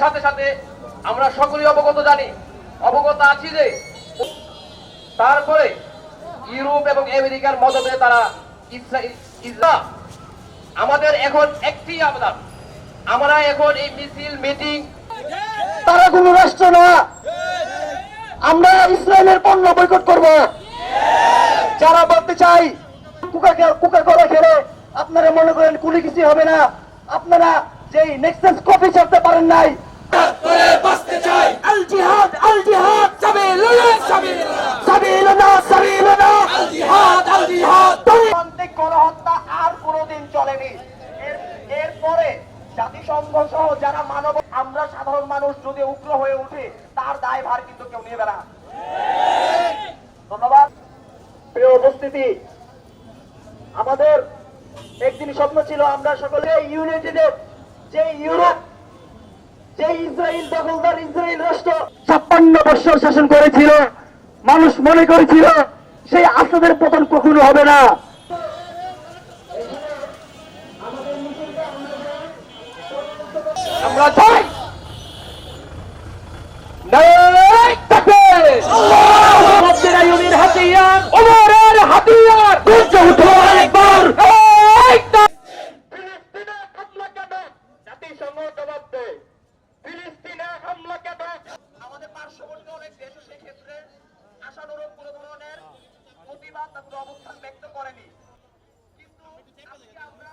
সাথে সাথে আমরা সকলেই অবগত জানি, অবগত আছি যে তারপরে ইউরোপ এবং আমেরিকার মদতে তারা ইসরা আমাদের এখন একটি আবেদন আমরা এখন এই মিছিল, মিটিং তারা কোনো রাষ্ট্র না। আমরা ইসরায়েলের পণ্য বৈকট করব। যারা বলতে চাই, কুকা করা খেলে আপনারা মনে করেন কুলি কিছু হবে না। আপনারা যেই নেক্সাস কপি ছাড়তে পারেন নাই আল জিহাদ আল জিহাদ সাবিলুল্লাহ সাবিলুল্লাহ সাবিলুল্লাহ সাবিলুল্লাহ আল জিহাদ আল জিহাদ। প্রান্তিক গণহত্যা আর কোনোদিন চলেনি। এরপরে জাতিসংঘ সহ যারা মানব আমরা সাধারণ মানুষ যদি উগ্র হয়ে উঠে তার দায়ভার কিন্তু কেউ নেবে না। ধন্যবাদ। প্রিয় উপস্থিতি আমাদের একদিন স্বপ্ন ছিল আমরা সকলে ইউনাইটেডের যে ইউরোপ যে ইসরায়েল দখলদার ইসরায়েল রাষ্ট্র ছাপ্পান্ন বছর শাসন করেছিল, মানুষ মনে করেছিল সেই আসাদের পতন কখনো হবে না। আমরা চাই ক্ষেত্রে আশানুরূপ কোনো ধরনের প্রতিবাদ অবস্থান ব্যক্ত করেনি। কিন্তু আমরা